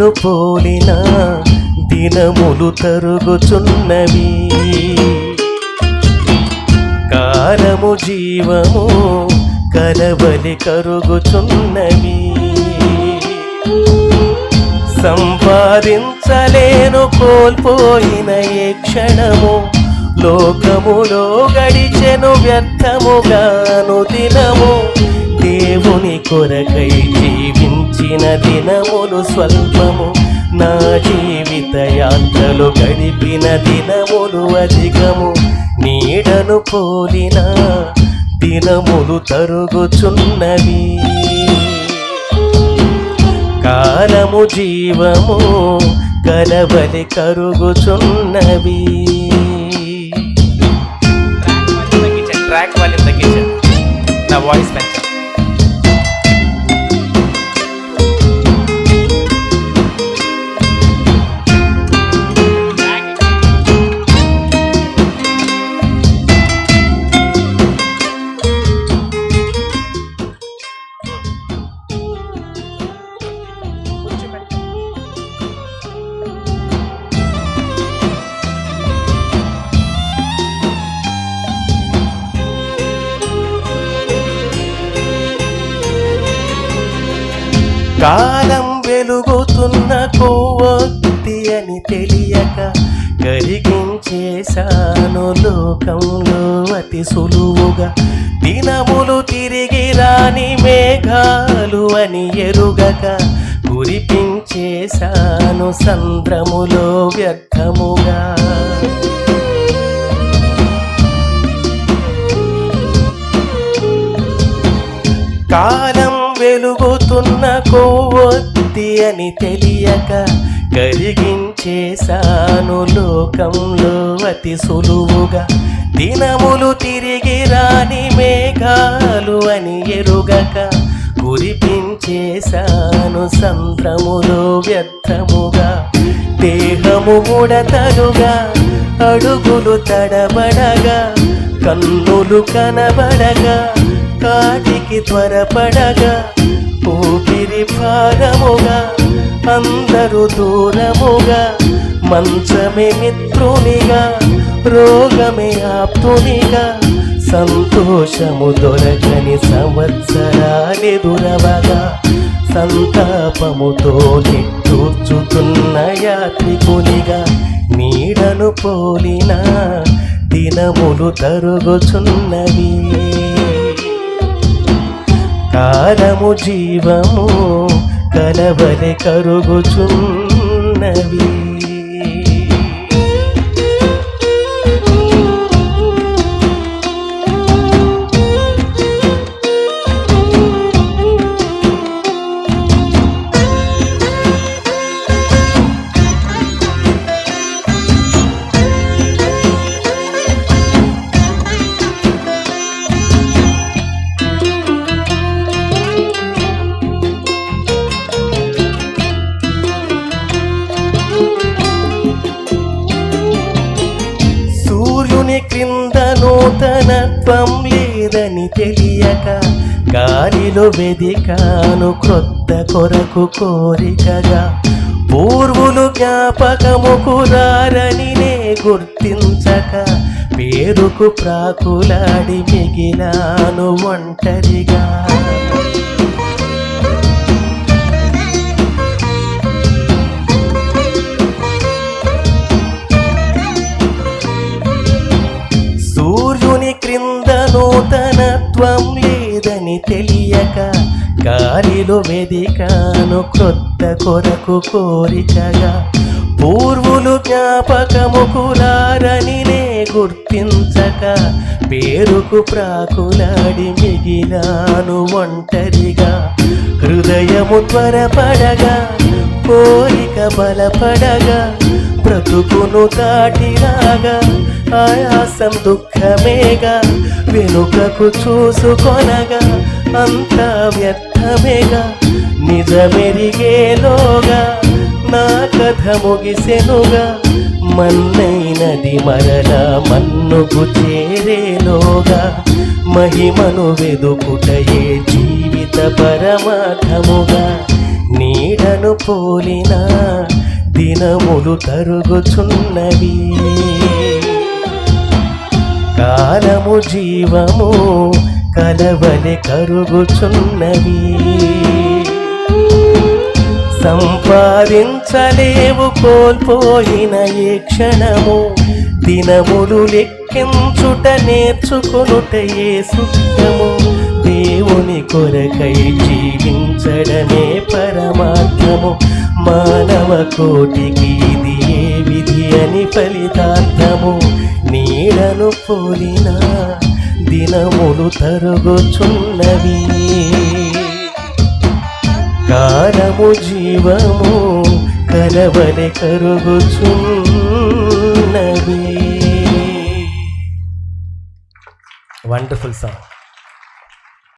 నీడను పోలిన దినములు తరుగుచున్నవి. కాలము జీవము కలవలి కరుగుచున్నవి. సంపాదించలేను కోల్పోయిన ఏ క్షణము లోకములో గడిచెను వ్యర్థముగాను దినము దేవుని కొరకై జీవ గడిపిన దినములు స్వల్పము. నా జీవిత యాత్రలు గడిపిన దినములు అధికము. నీడను పోలిన దినములు తరుగుచున్నవి. కాలము జీవము కలవలి కరుగుచున్నవి. ట్రాక్ వాల్యూమ్ తగ్గించండి. నా వాయిస్ పెంచండి కాలం వెలుగుతున్న కొవ్వొత్తి అని తెలియక కరిగించేశాను లోకంలో అతి సులువుగా దినములు తిరిగి రాని మేఘాలు అని ఎరుగక కురిపించేశాను సంద్రములో వ్యర్థముగా. కాలం వెలుగుతున్న కొవ్వొత్తి అని తెలియక కరిగించేశాను లోకంలో అతి సులువుగా. దినములు తిరిగి రాని మేఘాలు అని ఎరుగక కురిపించేశాను సంద్రములో వ్యర్థముగా. దేహము ముడతలుగా అడుగులు తడబడగా కన్నులు కనబడగా కాటికి త్వరపడగా ఊపిరి భారముగా అందరూ దూరముగా మంచమే మిత్రునిగా రోగమే ఆప్తునిగా సంతోషము దొరకని సంవత్సరాలెదురవగా సంతాపముతో నిట్టూర్చుతున్న యాత్రికునిగా నీడను పోలిన దినములు తరుగుచున్నవి. కాలము జీవము కలవలె కరుగుచున్నవి. నూతనత్వం లేదని తెలియక గాలిలో వెదికాను క్రొత్త కొరకు కోరికగా. పూర్వులు జ్ఞాపకముకు రారని నే గుర్తించక పేరుకు ప్రాకులాడి మిగిలాను ఒంటరిగా. నూతనత్వం లేదని తెలియక గాలిలో వెదికాను క్రొత్త కొరకు కోరికగా. పూర్వులు జ్ఞాపకము కులారని నే గుర్తించక పేరుకు ప్రాకులాడి మిగిలాను ఒంటరిగా. హృదయము త్వరపడగా కోరిక బలపడగా బ్రతుకును దాటిరాగా ఆయాసం దుఃఖమేగా వెనుకకు చూసుకొనగా అంత వ్యర్థమేగా నిజమెరిగేలోగా నా కథ ముగిసెనుగా మన్నైనది మరలా మన్నుకు చేరేలోగా మహిమను వెదుకుటయే జీవిత పరమార్థముగా నీడను పోలినా దినములు తరుగుచున్నవి. కాలము జీవము కలవలి కరుగుచున్నవి. సంపాదించలేవు కోల్పోయిన ఏ క్షణము. దినములు లెక్కించుట ఏ సుఖము దేవుని కొరకై జీవించడమే పరమాత్మము మానవ కోటికి ఇది ఏ విధి అని ఫలితార్థము. నీడను పోలిన దినములు తరుగుచున్నవి. కాలము జీవము కలవలి కరుగుచున్నవి. Wonderful song